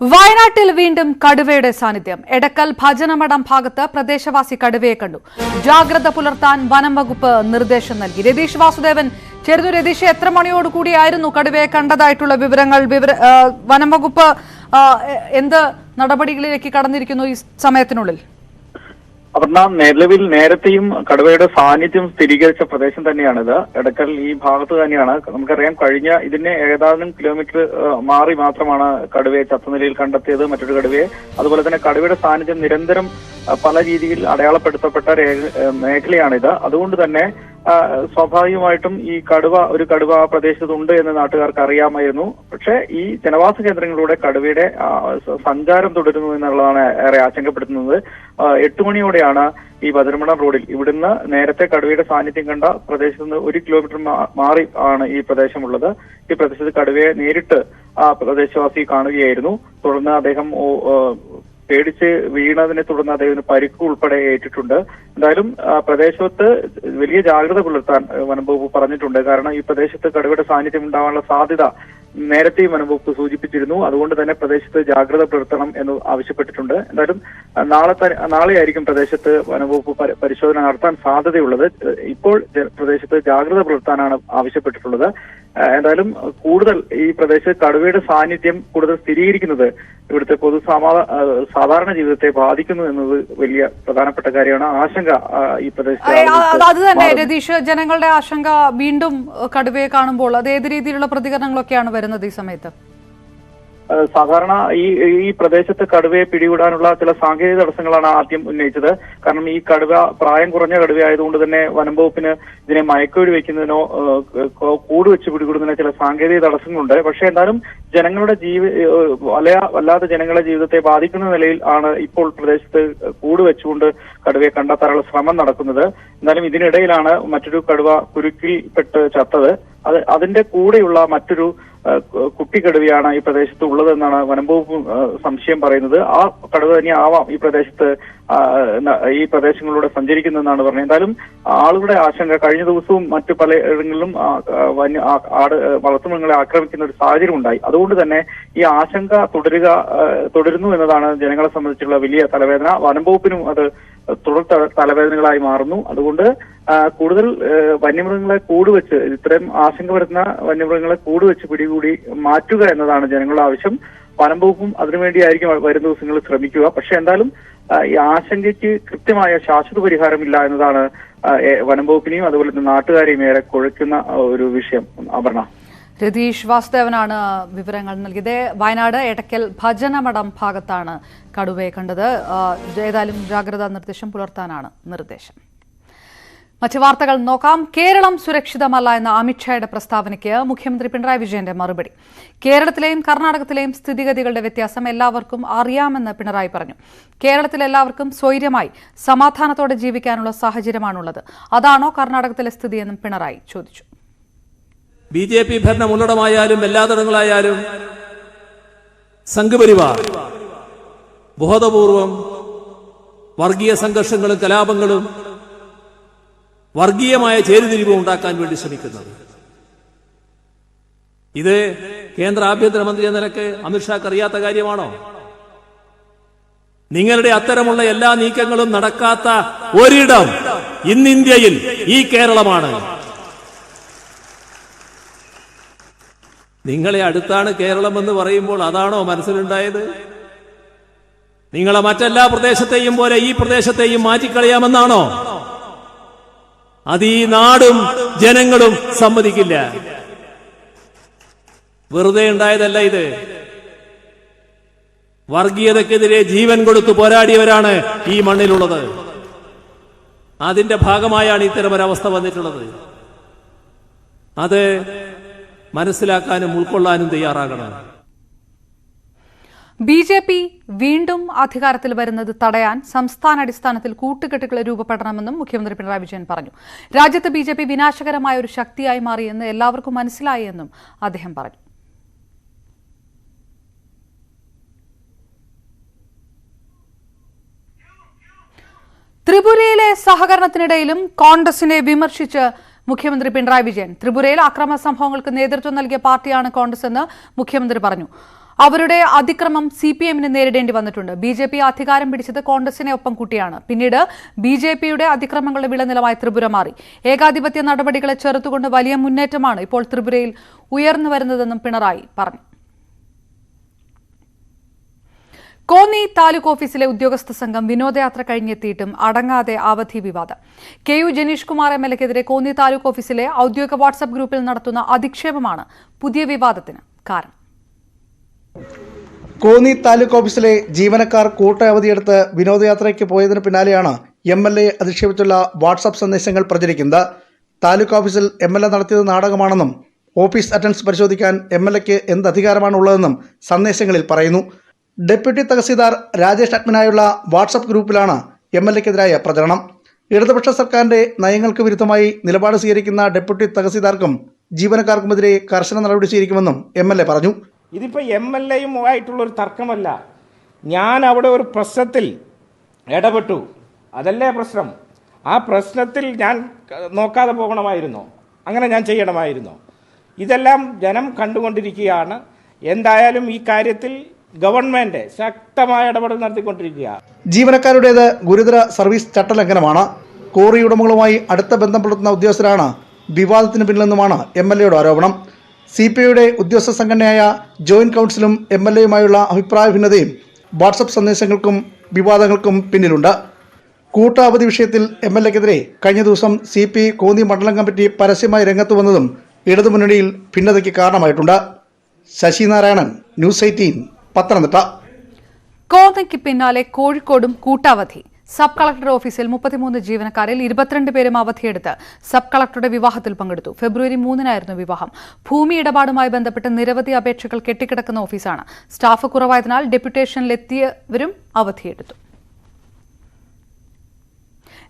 വയനാട്ടിൽ വീണ്ടും കടുവയുടെ സാന്നിധ്യം. എടക്കൽ ഭജനമഠം ഭാഗത്ത് പ്രദേശവാസി കടുവയെ കണ്ടു. ജാഗ്രത പുലർത്താൻ വനം വകുപ്പ് നിർദ്ദേശം നൽകി. രതീഷ് വാസുദേവൻ ചേർന്നു രതീഷ് എത്ര മണിയോടുകൂടിയായിരുന്നു കടുവയെ കണ്ടതായിട്ടുള്ള വിവരങ്ങൾ? വിവര വനം വകുപ്പ് എന്ത് നടപടികളിലേക്ക് കടന്നിരിക്കുന്നു ഈ സമയത്തിനുള്ളിൽ? അപർണ നിലവിൽ നേരത്തെയും കടുവയുടെ സാന്നിധ്യം സ്ഥിരീകരിച്ച പ്രദേശം തന്നെയാണിത്. എടക്കൽ ഈ ഭാഗത്ത് തന്നെയാണ്. നമുക്കറിയാം കഴിഞ്ഞ ഇതിനെ ഏതാനും കിലോമീറ്റർ മാറി മാത്രമാണ് കടുവയെ ചത്ത നിലയിൽ കണ്ടെത്തിയത് മറ്റൊരു കടുവയെ. അതുപോലെ തന്നെ കടുവയുടെ സാന്നിധ്യം നിരന്തരം പല രീതിയിൽ അടയാളപ്പെടുത്തപ്പെട്ട മേഖലയാണിത്. അതുകൊണ്ട് തന്നെ സ്വാഭാവികമായിട്ടും ഈ കടുവ ഒരു കടുവ പ്രദേശത്തുണ്ട് എന്ന് നാട്ടുകാർക്ക് അറിയാമായിരുന്നു. പക്ഷേ ഈ ജനവാസ കേന്ദ്രങ്ങളിലൂടെ കടുവയുടെ സഞ്ചാരം തുടരുന്നു എന്നുള്ളതാണ് ഏറെ ആശങ്കപ്പെടുത്തുന്നത്. എട്ട് മണിയോടെയാണ് ഈ ഭദ്രമണ റോഡിൽ ഇവിടുന്ന് നേരത്തെ കടുവയുടെ സാന്നിധ്യം കണ്ട പ്രദേശത്ത് നിന്ന് ഒരു കിലോമീറ്റർ മാറി ആണ് ഈ പ്രദേശമുള്ളത്. ഈ പ്രദേശത്ത് കടുവയെ നേരിട്ട് ആ പ്രദേശവാസി കാണുകയായിരുന്നു. തുടർന്ന് അദ്ദേഹം പേടിച്ച് വീണതിനെ തുടർന്ന് അദ്ദേഹത്തിന് പരിക്ക് ഉൾപ്പെടെ ഏറ്റിട്ടുണ്ട്. എന്തായാലും പ്രദേശത്ത് വലിയ ജാഗ്രത പുലർത്താൻ വനംവകുപ്പ് പറഞ്ഞിട്ടുണ്ട്. കാരണം ഈ പ്രദേശത്ത് കടുവയുടെ സാന്നിധ്യം ഉണ്ടാവാനുള്ള സാധ്യത നേരത്തെയും വനംവകുപ്പ് സൂചിപ്പിച്ചിരുന്നു. അതുകൊണ്ട് തന്നെ പ്രദേശത്ത് ജാഗ്രത പുലർത്തണം എന്ന് ആവശ്യപ്പെട്ടിട്ടുണ്ട്. എന്തായാലും നാളെ നാളെയായിരിക്കും പ്രദേശത്ത് വനംവകുപ്പ് പരിശോധന നടത്താൻ സാധ്യതയുള്ളത്. ഇപ്പോൾ പ്രദേശത്ത് ജാഗ്രത പുലർത്താനാണ് ആവശ്യപ്പെട്ടിട്ടുള്ളത്. എന്തായാലും കൂടുതൽ ഈ പ്രദേശത്ത് കടുവയുടെ സാന്നിധ്യം കൂടുതൽ സ്ഥിരീകരിക്കുന്നത് ഇവിടുത്തെ പൊതു സാധാരണ ജീവിതത്തെ ബാധിക്കുന്നു എന്നത് വലിയ പ്രധാനപ്പെട്ട കാര്യമാണ്. ആശങ്ക ഈ പ്രദേശത്ത് അതെ, തന്നെ രതീഷ് ജനങ്ങളുടെ ആശങ്ക വീണ്ടും കടുവയെ കാണുമ്പോൾ അത് ഏത് രീതിയിലുള്ള പ്രതികരണങ്ങളൊക്കെയാണ് വരുന്നത് ഈ സമയത്ത്? സാധാരണ ഈ ഈ പ്രദേശത്ത് കടുവയെ പിടികൂടാനുള്ള ചില സാങ്കേതിക തടസ്സങ്ങളാണ് ആദ്യം ഉന്നയിച്ചത്. കാരണം ഈ കടുവ പ്രായം കുറഞ്ഞ കടുവ ആയതുകൊണ്ട് തന്നെ വനം വകുപ്പിന് ഇതിനെ മയക്കുവെടി വെക്കുന്നതിനോ കൂട് വെച്ച് പിടികൂടുന്നതിനോ ചില സാങ്കേതിക തടസ്സങ്ങളുണ്ട്. പക്ഷേ എന്നാലും ജനങ്ങളുടെ ജീവി വലയ വല്ലാതെ ജനങ്ങളുടെ ജീവിതത്തെ ബാധിക്കുന്ന നിലയിൽ ആണ് ഇപ്പോൾ പ്രദേശത്ത് കൂട് വെച്ചുകൊണ്ട് കടുവയെ കണ്ടെത്താനുള്ള ശ്രമം നടക്കുന്നത്. എന്നാലും ഇതിനിടയിലാണ് മറ്റൊരു കടുവ കുരുക്കിൽപ്പെട്ട് ചത്തത്. അത് അതിന്റെ കൂടെയുള്ള മറ്റൊരു കുട്ടിക്കടുവയാണ് ഈ പ്രദേശത്ത് ഉള്ളതെന്നാണ് വനംവകുപ്പ് സംശയം പറയുന്നത്. ആ കടുവ തന്നെ ആവാം ഈ പ്രദേശത്ത് ഈ പ്രദേശങ്ങളിലൂടെ സഞ്ചരിക്കുന്നതെന്നാണ് പറഞ്ഞത്. എന്തായാലും ആളുകളുടെ ആശങ്ക കഴിഞ്ഞ ദിവസവും മറ്റു പലയിടങ്ങളിലും വന്യ ആട് വളർത്തുമൃഗങ്ങളെ ആക്രമിക്കുന്ന ഒരു സാഹചര്യം ഉണ്ടായി. അതുകൊണ്ട് തന്നെ ഈ ആശങ്ക തുടരുക തുടരുന്നു എന്നതാണ് ജനങ്ങളെ സംബന്ധിച്ചുള്ള വലിയ തലവേദന. വനംവകുപ്പിനും അത് തുടർ തലവേദനകളായി മാറുന്നു. അതുകൊണ്ട് കൂടുതൽ വന്യമൃഗങ്ങളെ കൂടുവെച്ച് ഇത്രയും ആശങ്ക വരുന്ന വന്യമൃഗങ്ങളെ കൂടുവെച്ച് പിടികൂടി മാറ്റുക എന്നതാണ് ജനങ്ങളുടെ ആവശ്യം. വനം വകുപ്പും അതിനുവേണ്ടിയായിരിക്കും വരും ദിവസങ്ങളിൽ ശ്രമിക്കുക. പക്ഷെ എന്തായാലും ഈ ആശങ്കയ്ക്ക് കൃത്യമായ ശാശ്വത പരിഹാരമില്ല എന്നതാണ് വനംവകുപ്പിനെയും വനം വകുപ്പിനെയും അതുപോലെ തന്നെ നാട്ടുകാരെയും ഏറെ കുഴക്കുന്ന ഒരു വിഷയം അപർണ. രതീഷ് വാസുദേവനാണ് വിവരങ്ങൾ നൽകിയത്. വയനാട് എടക്കൽ ഭജനമഠം ഭാഗത്താണ് കടുവയെ കണ്ടത്. ഏതായാലും ജാഗ്രതാ നിർദ്ദേശം പുലർത്താനാണ് നിർദ്ദേശം. മറ്റ് വാർത്തകൾ നോക്കാം. കേരളം സുരക്ഷിതമല്ല എന്ന അമിത്ഷായുടെ പ്രസ്താവനയ്ക്ക് മുഖ്യമന്ത്രി പിണറായി വിജയന്റെ മറുപടി. കേരളത്തിലെയും കർണാടകത്തിലെയും സ്ഥിതിഗതികളുടെ വ്യത്യാസം എല്ലാവർക്കും അറിയാമെന്ന് പിണറായി പറഞ്ഞു. കേരളത്തിൽ എല്ലാവർക്കും സ്വൈര്യമായി സമാധാനത്തോടെ ജീവിക്കാനുള്ള സാഹചര്യമാണുള്ളത്. അതാണോ കർണാടകത്തിലെ സ്ഥിതിയെന്നും പിണറായി ചോദിച്ചു. ബി ജെ പി ഭരണം ഉള്ളടമായാലും എല്ലാത്തിടങ്ങളായാലും സംഘപരിവാർ ബോധപൂർവം വർഗീയ സംഘർഷങ്ങളും കലാപങ്ങളും വർഗീയമായ ചേരുതിരിവും ഉണ്ടാക്കാൻ വേണ്ടി ശ്രമിക്കുന്നത്. ഇത് കേന്ദ്ര ആഭ്യന്തരമന്ത്രി എന്ന നിലയ്ക്ക് അമിത്ഷാക്ക് അറിയാത്ത കാര്യമാണോ? നിങ്ങളുടെ അത്തരമുള്ള എല്ലാ നീക്കങ്ങളും നടക്കാത്ത ഒരിടം ഇന്ന് ഇന്ത്യയിൽ ഈ കേരളമാണ്. നിങ്ങളെ അടുത്താണ് കേരളം എന്ന് പറയുമ്പോൾ അതാണോ മനസ്സിലുണ്ടായത്? നിങ്ങളെ മറ്റെല്ലാ പ്രദേശത്തെയും പോലെ ഈ പ്രദേശത്തെയും മാറ്റിക്കളയാമെന്നാണോ? അത് ഈ നാടും ജനങ്ങളും സമ്മതിക്കില്ല. വെറുതെ ഉണ്ടായതല്ല ഇത്. വർഗീയതക്കെതിരെ ജീവൻ കൊടുത്തു പോരാടിയവരാണ് ഈ മണ്ണിലുള്ളത്. അതിന്റെ ഭാഗമായാണ് ഇത്തരം ഇത്തരമൊരവസ്ഥ വന്നിട്ടുള്ളത്. അത് മനസ്സിലാക്കാനും ഉൾക്കൊള്ളാനും തയ്യാറാകണം. ബി ജെ പി വീണ്ടും അധികാരത്തിൽ വരുന്നത് തടയാൻ സംസ്ഥാനാടിസ്ഥാനത്തിൽ കൂട്ടുകെട്ടുകൾ രൂപപ്പെടണമെന്നും മുഖ്യമന്ത്രി പിണറായി വിജയൻ പറഞ്ഞു. രാജ്യത്ത് ബി ജെ പി വിനാശകരമായ ഒരു ശക്തിയായി മാറിയെന്ന് എല്ലാവർക്കും മനസ്സിലായി എന്നും അദ്ദേഹം പറഞ്ഞു. ത്രിപുരയിലെ സഹകരണത്തിനിടയിലും കോൺഗ്രസിനെ വിമർശിച്ച് മുഖ്യമന്ത്രി പിണറായി വിജയൻ. ത്രിപുരയിൽ അക്രമ സംഭവങ്ങൾക്ക് നേതൃത്വം നൽകിയ പാർട്ടിയാണ് കോൺഗ്രസ് എന്ന് മുഖ്യമന്ത്രി പറഞ്ഞു. അവരുടെ അതിക്രമം സി പി എമ്മിന് നേരിടേണ്ടി വന്നിട്ടുണ്ട്. ബി ജെ പി അധികാരം പിടിച്ചത് കോൺഗ്രസിനെ ഒപ്പം കൂട്ടിയാണ്. പിന്നീട് ബി ജെ പിയുടെ അതിക്രമങ്ങളുടെ വിളനിലമായി ത്രിപുര മാറി. ഏകാധിപത്യ നടപടികളെ ചെറുത്തുകൊണ്ട് വലിയ മുന്നേറ്റമാണ് ഇപ്പോൾ ത്രിപുരയിൽ ഉയർന്നു വരുന്നതെന്നും പിണറായി പറഞ്ഞു. കോന്നി താലൂക്ക് ഓഫീസിലെ ഉദ്യോഗസ്ഥ സംഘം വിനോദയാത്ര കഴിഞ്ഞെത്തിയിട്ടും അടങ്ങാതെ അവധി വിവാദം. K U Janeesh Kumar M L എക്കെതിരെ Konni taluk ഓഫീസിലെ ഔദ്യോഗിക വാട്സ്ആപ്പ് ഗ്രൂപ്പിൽ നടത്തുന്ന അധിക്ഷേപമാണ് പുതിയ വിവാദത്തിന് കാരണം. കോന്നി താലൂക്ക് ഓഫീസിലെ ജീവനക്കാർ കൂട്ട അവധിയെടുത്ത് വിനോദയാത്രയ്ക്ക് പോയതിന് പിന്നാലെയാണ് എം എൽ എ അധിക്ഷേപിച്ചുള്ള വാട്സാപ്പ് സന്ദേശങ്ങൾ പ്രചരിക്കുന്നത്. താലൂക്ക് ഓഫീസിൽ എം എൽ എ നടത്തിയത് നാടകമാണെന്നും ഓഫീസ് അറ്റൻഡൻസ് പരിശോധിക്കാൻ എം എൽ എക്ക് എന്ത് അധികാരമാണ് ഉള്ളതെന്നും സന്ദേശങ്ങളിൽ പറയുന്നു. ഡെപ്യൂട്ടി തഹസീൽദാർ രാജേഷ് അഡ്മിനായുള്ള വാട്സപ്പ് ഗ്രൂപ്പിലാണ് എം എൽ എക്കെതിരായ പ്രചരണം. ഇടതുപക്ഷ സർക്കാരിന്റെ നയങ്ങൾക്ക് വിരുദ്ധമായി നിലപാട് സ്വീകരിക്കുന്ന ഡെപ്യൂട്ടി തഹസീൽദാർക്കും ജീവനക്കാർക്കുമെതിരെ കർശന നടപടി സ്വീകരിക്കുമെന്നും എം എൽ എ പറഞ്ഞു. ഇതിപ്പോൾ എം എൽ ഒരു തർക്കമല്ല. ഞാൻ അവിടെ ഒരു പ്രശ്നത്തിൽ ഇടപെട്ടു. അതല്ലേ പ്രശ്നം? ആ പ്രശ്നത്തിൽ ഞാൻ നോക്കാതെ പോകണമായിരുന്നോ. അങ്ങനെ ഞാൻ ചെയ്യണമായിരുന്നോ. ഇതെല്ലാം ജനം കണ്ടുകൊണ്ടിരിക്കുകയാണ്. എന്തായാലും ഈ കാര്യത്തിൽ ഗവൺമെന്റ് ശക്തമായ ഇടപെടൽ നടത്തിക്കൊണ്ടിരിക്കുക. ജീവനക്കാരുടേത് ഗുരുതര സർവീസ് ചട്ടലംഘനമാണ്. കോറി ഉടമകളുമായി അടുത്ത ബന്ധം പുലർത്തുന്ന ഉദ്യോഗസ്ഥരാണ് വിവാദത്തിന് പിന്നിലെന്നുമാണ് എം എൽ എയുടെ ആരോപണം. സി പി ഐയുടെ ഉദ്യോഗസ്ഥ സംഘടനയായ ജോയിന്റ് കൗൺസിലും എം എൽ എയുമായുള്ള അഭിപ്രായ ഭിന്നതയും വാട്സപ്പ് സന്ദേശങ്ങൾക്കും വിവാദങ്ങൾക്കും പിന്നിലുണ്ട്. കൂട്ടാവധി വിഷയത്തിൽ എം എൽ എക്കെതിരെ കഴിഞ്ഞ ദിവസം സി പി കോന്നി മണ്ഡലം കമ്മിറ്റി പരസ്യമായി രംഗത്ത് വന്നതും ഇടതുമുന്നണിയിൽ ഭിന്നതയ്ക്ക് കാരണമായിട്ടുണ്ട്. Sasinarayanan News Eighteen. പത്തനംതിട്ട. കോന്നയ്ക്ക് പിന്നാലെ കോഴിക്കോടും കൂട്ടാവധി. സബ് കളക്ടർ ഓഫീസിൽ മുപ്പത്തിമൂന്ന് ജീവനക്കാരിൽ ഇരുപത്തിരണ്ട് പേരും അവധിയെടുത്ത് സബ് കളക്ടറുടെ വിവാഹത്തിൽ പങ്കെടുത്തു. ഫെബ്രുവരി മൂന്നിനായിരുന്നു വിവാഹം. ഭൂമി ഇടപാടുമായി ബന്ധപ്പെട്ട് നിരവധി അപേക്ഷകൾ കെട്ടിക്കിടക്കുന്ന ഓഫീസാണ്. സ്റ്റാഫ് കുറവായതിനാൽ ഡെപ്യൂട്ടേഷനിലെത്തിയവരും അവധിയെടുത്തു.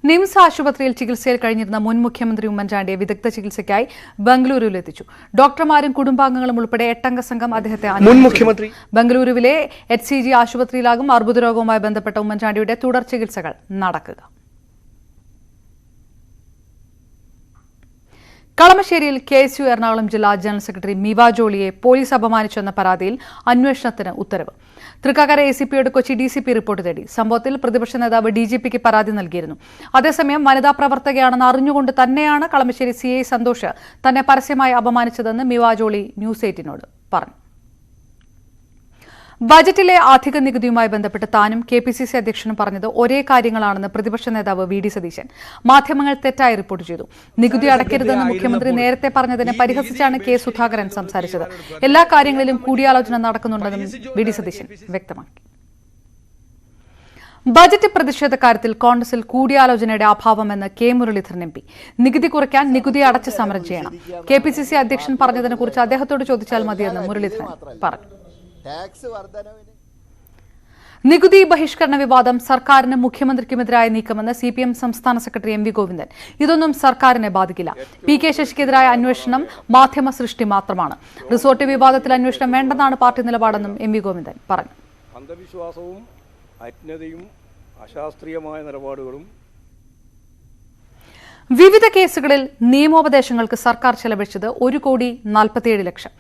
നിംസ് ആശുപത്രിയിൽ ചികിത്സയിൽ കഴിഞ്ഞിരുന്ന മുൻ മുഖ്യമന്ത്രി ഉമ്മൻചാണ്ടിയെ വിദഗ്ധ ചികിത്സയ്ക്കായി ബംഗളൂരുവിൽ എത്തിച്ചു. ഡോക്ടർമാരും കുടുംബാംഗങ്ങളും ഉൾപ്പെടെ എട്ടംഗ സംഘം അദ്ദേഹത്തെ മുൻ മുഖ്യമന്ത്രി ബംഗളൂരുവിലെ എച്ച് സി ജി ആശുപത്രിയിലാകും അർബുദ രോഗവുമായി ബന്ധപ്പെട്ട ഉമ്മൻചാണ്ടിയുടെ തുടർ ചികിത്സകൾ നടക്കുക. കളമശ്ശേരിയിൽ കെ എസ് യു എറണാകുളം ജില്ലാ ജനറൽ സെക്രട്ടറി മിവ ജോളിയെ പോലീസ് അപമാനിച്ചെന്ന പരാതിയിൽ അന്വേഷണത്തിന് ഉത്തരവ്. Thrikkakara A C പിയോട് Kochi D C P report തേടി. സംഭവത്തിൽ പ്രതിപക്ഷ നേതാവ് ഡി ജി പിക്ക് പരാതി നൽകിയിരുന്നു. അതേസമയം വനിതാ പ്രവർത്തകയാണെന്ന് അറിഞ്ഞുകൊണ്ട് തന്നെയാണ് കളമശ്ശേരി സി ഐ സന്തോഷ് തന്നെ പരസ്യമായി അപമാനിച്ചതെന്ന് മിവാജോളി ന്യൂസ് എയ്റ്റിനോട് പറഞ്ഞു. ബജറ്റിലെ അധിക നികുതിയുമായി ബന്ധപ്പെട്ട് താനും കെ പി സി സി അധ്യക്ഷനും പറഞ്ഞത് ഒരേ കാര്യങ്ങളാണെന്ന് പ്രതിപക്ഷ നേതാവ് വി ഡി സതീശൻ മാധ്യമങ്ങൾ തെറ്റായി റിപ്പോർട്ട് ചെയ്തു. നികുതി അടയ്ക്കരുതെന്ന് മുഖ്യമന്ത്രി നേരത്തെ പറഞ്ഞതിനെ പരിഹസിച്ചാണ് കെ സുധാകരൻ സംസാരിച്ചത്. എല്ലാ കാര്യങ്ങളിലും കൂടിയാലോചന നടക്കുന്നുണ്ടെന്നും വി ഡി സതീശൻ വ്യക്തമാക്കി. ബജറ്റ് പ്രതിഷേധക്കാര്യത്തിൽ കോൺഗ്രസിൽ കൂടിയാലോചനയുടെ അഭാവമെന്ന് കെ മുരളീധരൻ എം പി. നികുതി കുറയ്ക്കാൻ നികുതി അടച്ച് സമരം ചെയ്യണം. കെ പി സി സി അധ്യക്ഷൻ പറഞ്ഞതിനെക്കുറിച്ച് അദ്ദേഹത്തോട് ചോദിച്ചാൽ മതിയെന്ന് മുരളീധരൻ പറഞ്ഞു. ടാക്സ് വർധനവിന്. നികുതി ബഹിഷ്കരണ വിവാദം സർക്കാരിനും മുഖ്യമന്ത്രിക്കുമെതിരായ നീക്കമെന്ന് സി പി എം സംസ്ഥാന സെക്രട്ടറി എം വി ഗോവിന്ദൻ. ഇതൊന്നും സർക്കാരിനെ ബാധിക്കില്ല. പി കെ ശശിക്കെതിരായ അന്വേഷണം മാധ്യമ സൃഷ്ടി മാത്രമാണ്. റിസോർട്ട് വിവാദത്തിൽ അന്വേഷണം വേണ്ടെന്നാണ് പാർട്ടി നിലപാടെന്നും എം വി ഗോവിന്ദൻ പറഞ്ഞു. അന്ധവിശ്വാസവും അജ്ഞതയും അശാസ്ത്രീയമായ നിലപാടുകളും വിവിധ കേസുകളിൽ നിയമോപദേശങ്ങൾക്ക് സർക്കാർ ചെലവഴിച്ചത് ഒരു കോടി നാൽപ്പത്തിയേഴ് ലക്ഷം.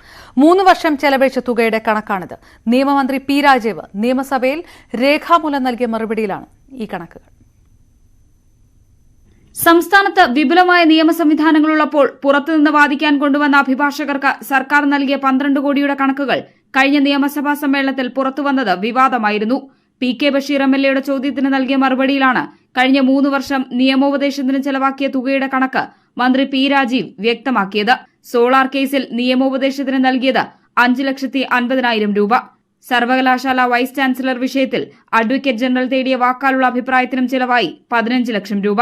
മൂന്ന് വർഷം ചെലവഴിച്ച തുകയുടെ കണക്കാണിത്. നിയമമന്ത്രി പി രാജീവ് നിയമസഭയിൽ രേഖാമൂലം നൽകിയ മറുപടിയിലാണ് ഈ കണക്കുകൾ സംസ്ഥാനത്ത് വിപുലമായ നിയമ സംവിധാനങ്ങളുള്ളപ്പോൾ പുറത്തുനിന്ന് വാദിക്കാൻ കൊണ്ടുവന്ന അഭിഭാഷകർക്ക് സർക്കാർ നൽകിയ പന്ത്രണ്ട് കോടിയുടെ കണക്കുകൾ കഴിഞ്ഞ നിയമസഭാ സമ്മേളനത്തിൽ പുറത്തുവന്നത് വിവാദമായിരുന്നു. P K Basheer M L എയുടെ ചോദ്യത്തിന് നൽകിയ മറുപടിയിലാണ് കഴിഞ്ഞ മൂന്ന് വർഷം നിയമോപദേശത്തിന് ചെലവാക്കിയ തുകയുടെ കണക്ക് മന്ത്രി പി രാജീവ് വ്യക്തമാക്കിയത്. സോളാർ കേസിൽ നിയമോപദേശത്തിന് നൽകിയത് അഞ്ച് ലക്ഷത്തി അൻപതിനായിരം രൂപ. സർവകലാശാല വൈസ് ചാൻസലർ വിഷയത്തിൽ അഡ്വക്കേറ്റ് ജനറൽ തേടിയ വാക്കാലുള്ള അഭിപ്രായത്തിനും ചെലവായി പതിനഞ്ച് ലക്ഷം രൂപ.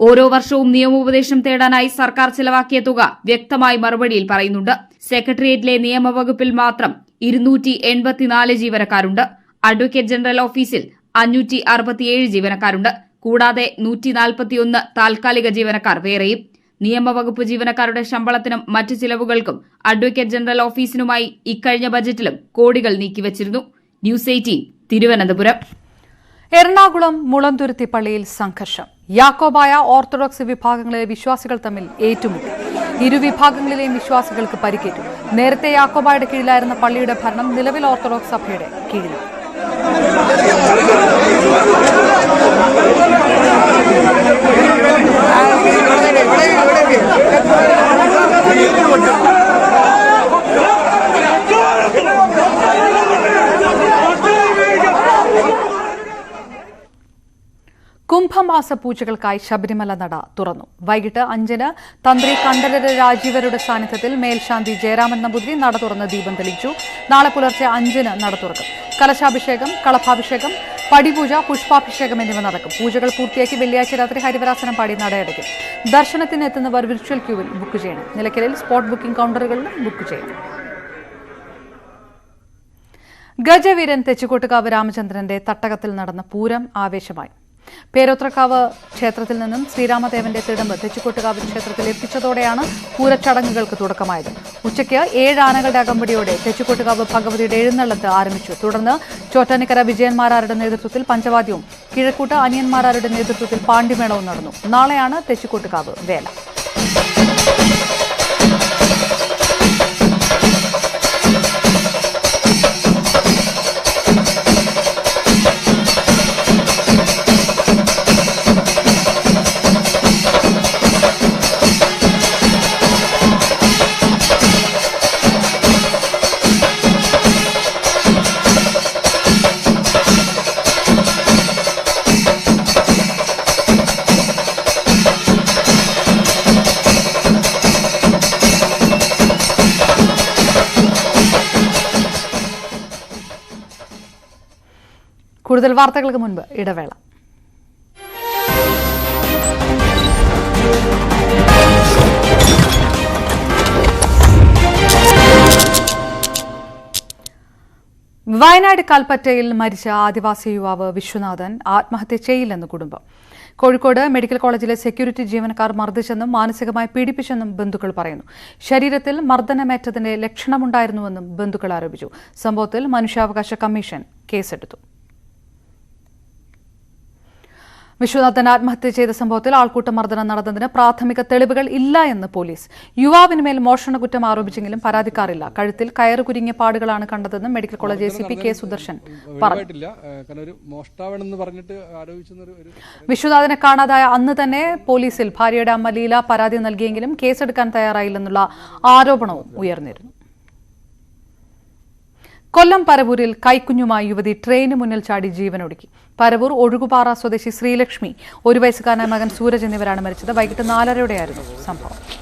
ഓരോ വർഷവും നിയമോപദേശം തേടാനായി സർക്കാർ ചെലവാക്കിയ തുക വ്യക്തമായി മറുപടിയിൽ പറയുന്നുണ്ട്. സെക്രട്ടേറിയറ്റിലെ നിയമവകുപ്പിൽ മാത്രം ഇരുന്നൂറ്റി എൺപത്തിനാല് ജീവനക്കാരുണ്ട്. അഡ്വക്കേറ്റ് ജനറൽ ഓഫീസിൽ അഞ്ഞൂറ്റി അറുപത്തിയേഴ് ജീവനക്കാരുണ്ട്. കൂടാതെ നൂറ്റി നാൽപ്പത്തിയൊന്ന് താൽക്കാലിക ജീവനക്കാർ വേറെയും നിയമവകുപ്പ് ജീവനക്കാരുടെ ശമ്പളത്തിനും മറ്റ് ചിലവുകൾക്കും അഡ്വക്കേറ്റ് ജനറൽ ഓഫീസിനുമായി ഇക്കഴിഞ്ഞ ബജറ്റിലും കോടികൾ നീക്കിവച്ചിരുന്നു. News Eighteen Thiruvananthapuram. Ernakulam Mulanthuruthy പള്ളിയിൽ സംഘർഷം. യാക്കോബായ ഓർത്തഡോക്സ് വിഭാഗങ്ങളിലെ വിശ്വാസികൾ തമ്മിൽ ഏറ്റുമുട്ടി. ഇരുവിഭാഗങ്ങളിലെയും വിശ്വാസികൾക്ക് പരിക്കേറ്റു. നേരത്തെ യാക്കോബായുടെ കീഴിലായിരുന്ന പള്ളിയുടെ ഭരണം നിലവിൽ ഓർത്തഡോക്സ് സഭയുടെ കീഴിലാണ്. കുംഭമാസ പൂജകൾക്കായി ശബരിമല നട തുറന്നു. വൈകിട്ട് അഞ്ചിന് തന്ത്രി കണ്ഠരര് രാജീവരുടെ സാന്നിധ്യത്തിൽ മേൽശാന്തി ജയരാമൻ നമ്പൂതിരി നട തുറന്ന് ദീപം തെളിച്ചു. നാളെ പുലർച്ചെ അഞ്ചിന് നട തുറക്കും. കലശാഭിഷേകം കളഭാഭിഷേകം പടിപൂജ പുഷ്പാഭിഷേകം എന്നിവ നടക്കും. പൂജകൾ പൂർത്തിയാക്കി വെള്ളിയാഴ്ച രാത്രി ഹരിവരാസനം പാടി നടയടയ്ക്കും. ദർശനത്തിന് എത്തുന്നവർ വിർച്വൽ ക്യൂവിൽ ബുക്ക് ചെയ്യണം. നിലയ്ക്കലിൽ സ്പോട്ട് ബുക്കിംഗ് കൗണ്ടറുകളിലും ബുക്ക് ചെയ്യണം. ഗജവീരൻ തെച്ചുകോട്ടുകാവ് രാമചന്ദ്രന്റെ തട്ടകത്തിൽ നടന്ന പൂരം ആവേശമായി. പേരോത്രക്കാവ് ക്ഷേത്രത്തിൽ നിന്നും ശ്രീരാമദേവന്റെ തിടമ്പ് തെച്ചിക്കോട്ടുകാവ് ക്ഷേത്രത്തിൽ എത്തിച്ചതോടെയാണ് പൂരച്ചടങ്ങുകൾക്ക് തുടക്കമായത്. ഉച്ചയ്ക്ക് ഏഴ് ആനകളുടെ അകമ്പടിയോടെ തെച്ചിക്കോട്ടുകാവ് ഭഗവതിയുടെ എഴുന്നള്ളത്ത് ആരംഭിച്ചു. തുടർന്ന് ചോറ്റാനിക്കര വിജയന്മാരാരുടെ നേതൃത്വത്തിൽ പഞ്ചവാദ്യവും കിഴക്കൂട്ട് അനിയന്മാരാരുടെ നേതൃത്വത്തിൽ പാണ്ടിമേളവും നടന്നു. നാളെയാണ് തെച്ചിക്കോട്ടുകാവ് വേല. കൂടുതൽ വാർത്തകൾക്ക് മുൻപ് ഇടവേള. വയനാട് കൽപ്പറ്റയിൽ മരിച്ച ആദിവാസി യുവാവ് വിശ്വനാഥൻ ആത്മഹത്യ ചെയ്യില്ലെന്ന് കുടുംബം. കോഴിക്കോട് മെഡിക്കൽ കോളേജിലെ സെക്യൂരിറ്റി ജീവനക്കാർ മർദ്ദിച്ചെന്നും മാനസികമായി പീഡിപ്പിച്ചെന്നും ബന്ധുക്കൾ പറയുന്നു. ശരീരത്തിൽ മർദ്ദനമേറ്റതിന്റെ ലക്ഷണമുണ്ടായിരുന്നുവെന്നും ബന്ധുക്കൾ ആരോപിച്ചു. സംഭവത്തിൽ മനുഷ്യാവകാശ കമ്മീഷൻ കേസെടുത്തു. വിശ്വനാഥൻ ആത്മഹത്യ ചെയ്ത സംഭവത്തിൽ ആൾക്കൂട്ട മർദ്ദനം നടന്നതിന് പ്രാഥമിക തെളിവുകൾ ഇല്ല എന്ന് പോലീസ്. യുവാവിന് മേൽ മോഷണ കുറ്റം ആരോപിച്ചെങ്കിലും പരാതിക്കാറില്ല കഴുത്തിൽ കയറ് കുരുങ്ങിയ പാടുകളാണ് കണ്ടതെന്ന് medical college A C P K Sudarshan വിശ്വനാഥനെ കാണാതായ അന്ന് തന്നെ പോലീസിൽ ഭാര്യയുടെ അമ്മ ലീല പരാതി നൽകിയെങ്കിലും കേസെടുക്കാൻ തയ്യാറായില്ലെന്നുള്ള ആരോപണവും ഉയർന്നിരുന്നു. കൊല്ലം പരവൂരിൽ കൈക്കുഞ്ഞുമായി യുവതി ട്രെയിന് മുന്നിൽ ചാടി ജീവനൊടുക്കി. പരവൂർ ഒഴുകുപാറ സ്വദേശി ശ്രീലക്ഷ്മി ഒരു വയസ്സുകാരനായ മകൻ സൂരജ് എന്നിവരാണ് മരിച്ചത്. വൈകിട്ട് നാലരയോടെയായിരുന്നു സംഭവം.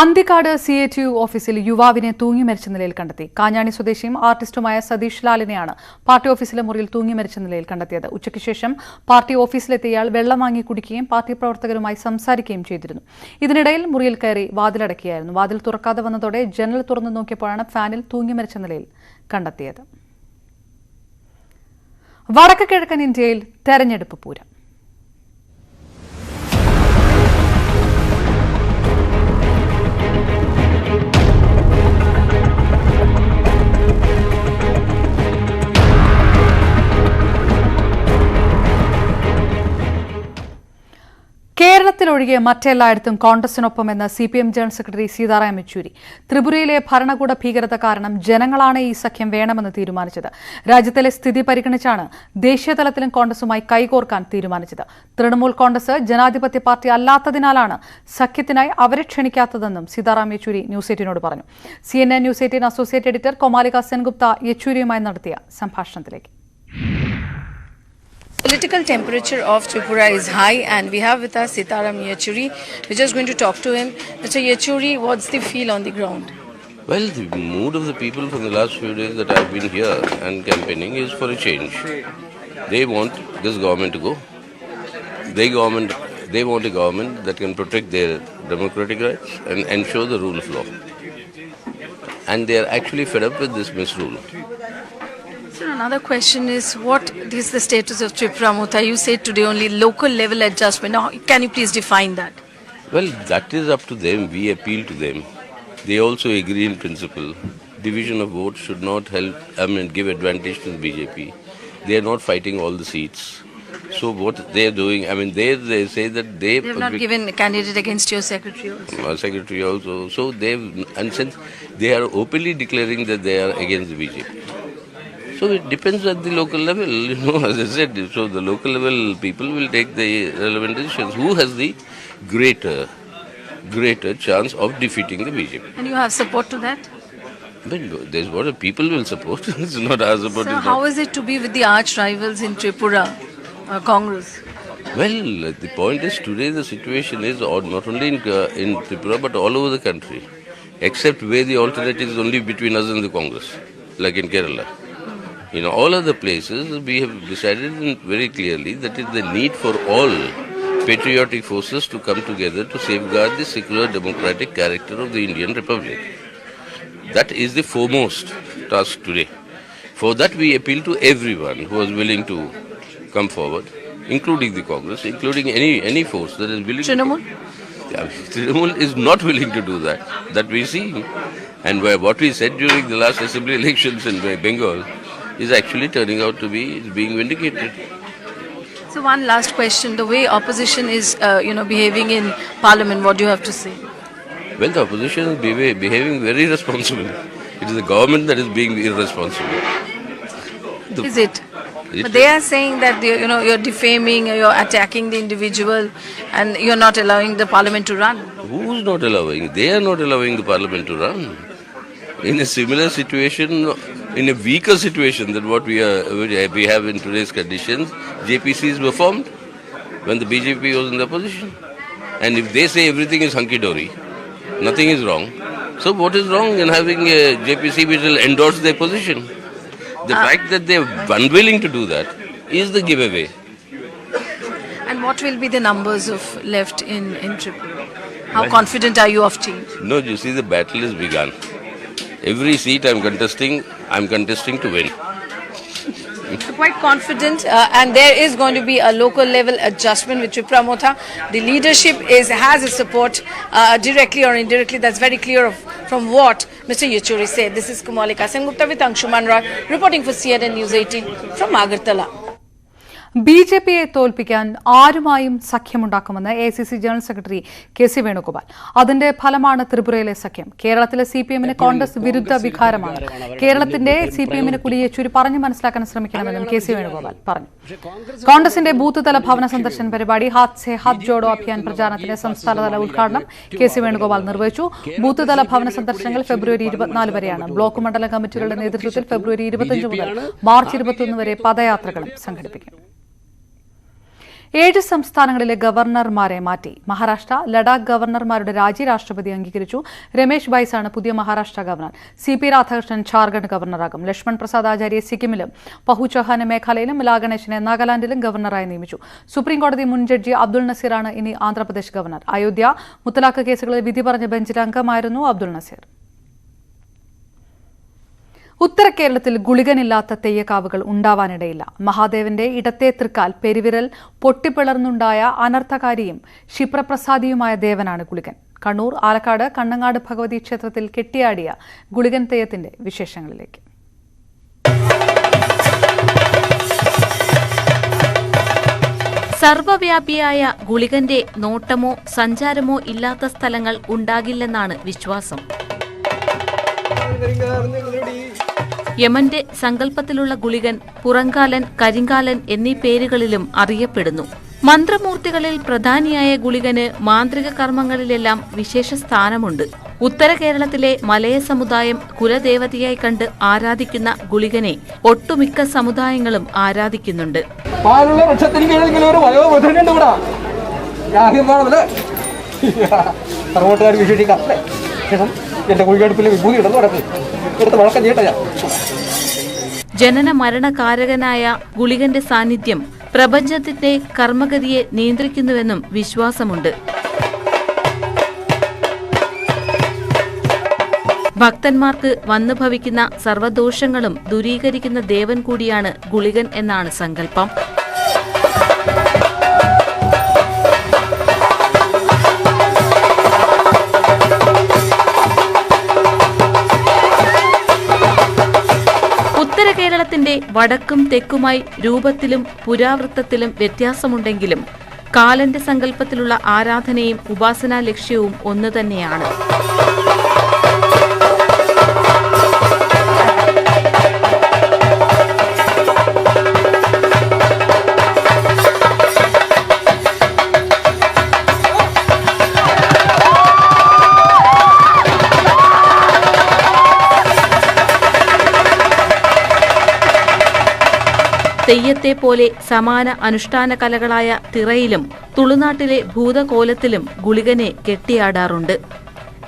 Anthikad C A T U ഓഫീസിൽ യുവാവിനെ തൂങ്ങി മരിച്ച നിലയിൽ കണ്ടെത്തി. കാഞ്ഞാണി സ്വദേശിയും ആർട്ടിസ്റ്റുമായ സതീഷ് ലാലിനെയാണ് പാർട്ടി ഓഫീസിലെ മുറിയിൽ തൂങ്ങി മരിച്ച നിലയിൽ കണ്ടെത്തിയത്. ഉച്ചയ്ക്ക് ശേഷം പാർട്ടി ഓഫീസിലെത്തിയ ഇയാൾ വെള്ളം വാങ്ങി കുടിക്കുകയും പാർട്ടി പ്രവർത്തകരുമായി സംസാരിക്കുകയും ചെയ്തിരുന്നു. ഇതിനിടയിൽ മുറിയിൽ കയറി വാതിലടക്കിയായിരുന്നു. വാതിൽ തുറക്കാതെ വന്നതോടെ ജനൽ തുറന്നു നോക്കിയപ്പോഴാണ് ഫാനിൽ തൂങ്ങി മരിച്ച നിലയിൽ കണ്ടെത്തിയത്. വടക്ക് കിഴക്കൻ ഇന്ത്യയിൽ തെരഞ്ഞെടുപ്പ് പൂരം. കേരളത്തിലൊഴികെ മറ്റെല്ലായിടത്തും കോൺഗ്രസിനൊപ്പമെന്ന് C P M general secretary Sitaram Yechury. ത്രിപുരയിലെ ഭരണകൂട ഭീകരത കാരണം ജനങ്ങളാണ് ഈ സഖ്യം വേണമെന്ന് തീരുമാനിച്ചത്. രാജ്യത്തിലെ സ്ഥിതി പരിഗണിച്ചാണ് ദേശീയതലത്തിലും കോൺഗ്രസുമായി കൈകോർക്കാൻ തീരുമാനിച്ചത്. തൃണമൂൽ കോൺഗ്രസ് ജനാധിപത്യ പാർട്ടി അല്ലാത്തതിനാലാണ് സഖ്യത്തിനായി അവരെ ക്ഷണിക്കാത്തതെന്നും സീതാറാം യെച്ചൂരി ന്യൂസ് എയ്റ്റീനോട് പറഞ്ഞു. C N N News Eighteen associate editor Komalika Sengupta യെച്ചൂരിയുമായി നടത്തിയ സംഭാഷണത്തിലേക്ക്. Political temperature of Tripura is high, and we have with us Sitaram Yechuri. We're just going to talk to him. Mr. Yechuri, what's the feel on the ground? Well, the mood of the people from the last few days that I've been here and campaigning is for a change. They want this government to go. They government, they want a government that can protect their democratic rights and ensure the rule of law. And they are actually fed up with this misrule. Sir, another question is what is the status of Tripura Mutha? You said today only local level adjustment. Now, can you please define that? Well, that is up to them. We appeal to them. they also agree in principle. Division of votes should not help, I mean, give advantage to the BJP. They are not fighting all the seats. So what they are doing, I mean, they they say that they They have not given a candidate against your secretary also. uh, secretary also. So they've, and since they are openly declaring that they are against the BJP. So it depends at the local level, you know, as I said. So the local level people will take the relevant decisions. Who has the greater, greater chance of defeating the BJP? And you have support to that? But there's what the people will support. it's not our support. So how is it to be with the arch rivals in Tripura, uh, Congress? Well, the point is today the situation is or not only in, uh, in Tripura but all over the country, except where the alternative is only between us and the Congress, like in Kerala. In all other places, we have decided very clearly that it's the need for all patriotic forces to come together to safeguard the secular democratic character of the Indian Republic. That is the foremost task today. For that, we appeal to everyone who is willing to come forward, including the Congress, including any any force that is willing. Trinamool? To, yeah, Trinamool is not willing to do that. That we see, and where what we said during the last assembly elections in Bengal is actually turning out to be is being vindicated. So one last question: the way opposition is, uh, you know, behaving in Parliament, what do you have to say? Well, the opposition is beha- behaving very responsibly. It is the government that is being irresponsible. The- Is it? It- But they are saying that you you know you're defaming, you're attacking the individual, and you're not allowing the Parliament to run. Who's not allowing? They are not allowing the parliament to run. In a similar situation, in a weaker situation than what we are we have in today's conditions, JPCs were formed when the BJP was in the opposition. And if they say everything is hunky dory, nothing is wrong. So what is wrong in having a JPC which will endorse their position? The uh, fact that they are unwilling to do that is the giveaway. And what will be the numbers of left in in Tripura? How confident are you of change? No, you see, the battle is begun. Every seat I'm contesting, I'm contesting to win. Quite confident, uh, and there is going to be a local level adjustment with Tripura. The leadership is has its support uh, directly or indirectly. That's very clear of, from what Mr. Yechuri said. This is Kumalika Sengupta with Anshuman Roy reporting for CNN News 18 from Agartala. B J പിയെ തോൽപ്പിക്കാൻ ആരുമായും സഖ്യമുണ്ടാക്കുമെന്ന് A C C general secretary K C Venugopal. അതിന്റെ ഫലമാണ് ത്രിപുരയിലെ സഖ്യം. കേരളത്തിലെ C P എമ്മിന് കോൺഗ്രസ് വിരുദ്ധ വികാരമാണ്. കേരളത്തിന്റെ സി പി എമ്മിന് കുടിയെ യെച്ചൂരി പറഞ്ഞു മനസ്സിലാക്കാൻ ശ്രമിക്കണമെന്നും കെ സി വേണുഗോപാൽ പറഞ്ഞു. കോൺഗ്രസിന്റെ ബൂത്ത് തല ഭവന സന്ദർശന പരിപാടി ഹാത്ത് സെ ഹാത്ത് ജോഡോ അഭിയാൻ പ്രചാരണത്തിന്റെ സംസ്ഥാനതല ഉദ്ഘാടനം കെ സി വേണുഗോപാൽ നിർവഹിച്ചു. ബൂത്ത് തല ഭവന സന്ദർശനങ്ങൾ ഫെബ്രുവരി ഇരുപത്തിനാല് വരെയാണ്. ബ്ലോക്ക് മണ്ഡല കമ്മിറ്റികളുടെ നേതൃത്വത്തിൽ ഫെബ്രുവരി ഇരുപത്തിയഞ്ച് മുതൽ മാർച്ച് ഇരുപത്തിയൊന്ന് വരെ പദയാത്രകളും സംഘടിപ്പിക്കും. ഏഴ് സംസ്ഥാനങ്ങളിലെ ഗവർണർമാരെ മാറ്റി. മഹാരാഷ്ട്ര ലഡാക്ക് ഗവർണർമാരുടെ രാജി രാഷ്ട്രപതി അംഗീകരിച്ചു. രമേശ് ബൈസാണ് പുതിയ Maharashtra governor. C P Radhakrishnan Jharkhand ഗവർണറാകും. Lakshman Prasad Acharya സിക്കിമിലും പഹു ചൗഹാനെ മേഘാലയയിലും ലാഗണേശിനെ നാഗാലാന്റിലും ഗവർണറായി നിയമിച്ചു. സുപ്രീംകോടതി മുൻ ജഡ്ജി അബ്ദുൾ നസീറാണ് ഇനി ആന്ധ്രാപ്രദേശ് ഗവർണർ. അയോധ്യ മുത്തലാഖ് കേസുകളിൽ വിധി പറഞ്ഞ ബെഞ്ചിലെ അംഗമായിരുന്നു അബ്ദുൾ നസീർ. ഉത്തര കേരളത്തിൽ ഗുളികനില്ലാത്ത തെയ്യക്കാവുകൾ ഉണ്ടാവാനിടയില്ല. മഹാദേവന്റെ ഇടത്തെ തൃക്കാൽ പെരുവിരൽ പൊട്ടിപ്പിളർന്നുണ്ടായ അനർത്ഥകാരിയും ക്ഷിപ്രപ്രസാദിയുമായ ദേവനാണ് ഗുളികൻ. കണ്ണൂർ ആലക്കാട് കണ്ണങ്ങാട് ഭഗവതി ക്ഷേത്രത്തിൽ കെട്ടിയാടിയ ഗുളികൻ തെയ്യത്തിന്റെ വിശേഷങ്ങളിലേക്ക്. സർവവ്യാപിയായ ഗുളികന്റെ നോട്ടമോ സഞ്ചാരമോ ഇല്ലാത്ത സ്ഥലങ്ങൾ ഉണ്ടാകില്ലെന്നാണ് വിശ്വാസം. യമന്റെ സങ്കല്പത്തിലുള്ള ഗുളികൻ പുറങ്കാലൻ കരിങ്കാലൻ എന്നീ പേരുകളിലും അറിയപ്പെടുന്നു. മന്ത്രമൂർത്തികളിൽ പ്രധാനിയായ ഗുളികന് മാന്ത്രിക കർമ്മങ്ങളിലെല്ലാം വിശേഷ സ്ഥാനമുണ്ട്. ഉത്തര കേരളത്തിലെ മലയ സമുദായം കുലദേവതയായി കണ്ട് ആരാധിക്കുന്ന ഗുളികനെ ഒട്ടുമിക്ക സമുദായങ്ങളും ആരാധിക്കുന്നുണ്ട്. പാലുള്ള ഒരു എന്റെ കുഴികടുപ്പിൽ വിഭൂതി ഇടുന്നു കിടക്കും. എടുത്ത് വഴക്കം ജനന മരണകാരകനായ ഗുളികന്റെ സാന്നിധ്യം പ്രപഞ്ചത്തിന്റെ കർമ്മഗതിയെ നിയന്ത്രിക്കുന്നുവെന്നും വിശ്വാസമുണ്ട്. ഭക്തന്മാർക്ക് വന്നു ഭവിക്കുന്ന സർവദോഷങ്ങളും ദൂരീകരിക്കുന്ന ദേവൻ കൂടിയാണ് ഗുളികൻ എന്നാണ് സങ്കല്പം. ക്ഷേത്രത്തിന്റെ വടക്കും തെക്കുമായി രൂപത്തിലും പുരാവൃത്തത്തിലും വ്യത്യാസമുണ്ടെങ്കിലും കാലന്റെ സങ്കല്പത്തിലുള്ള ആരാധനയും ഉപാസനാ ലക്ഷ്യവും ഒന്നു തന്നെയാണ്. തെയ്യത്തെ പോലെ സമാന അനുഷ്ഠാന കലകളായ തിറയിലും തുളുനാട്ടിലെ ഭൂതകോലത്തിലും ഗുളികനെ കെട്ടിയാടാറുണ്ട്.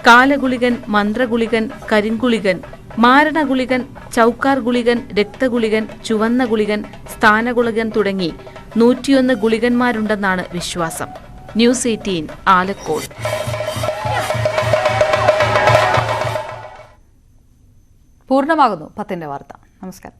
കാലഗുളികൻ മന്ത്രഗുളികൻ കരിങ്കുളികൻ മാരണഗുളികൻ ചൗക്കാർ ഗുളികൻ രക്തഗുളികൻ ചുവന്ന ഗുളികൻ സ്ഥാനഗുളികൻ തുടങ്ങി നൂറ്റിയൊന്ന് ഗുളികന്മാരുണ്ടെന്നാണ് വിശ്വാസം. News eighteen Alakode. പൂർണമാകുന്നു പത്തിന്റെ വാർത്ത. നമസ്കാരം.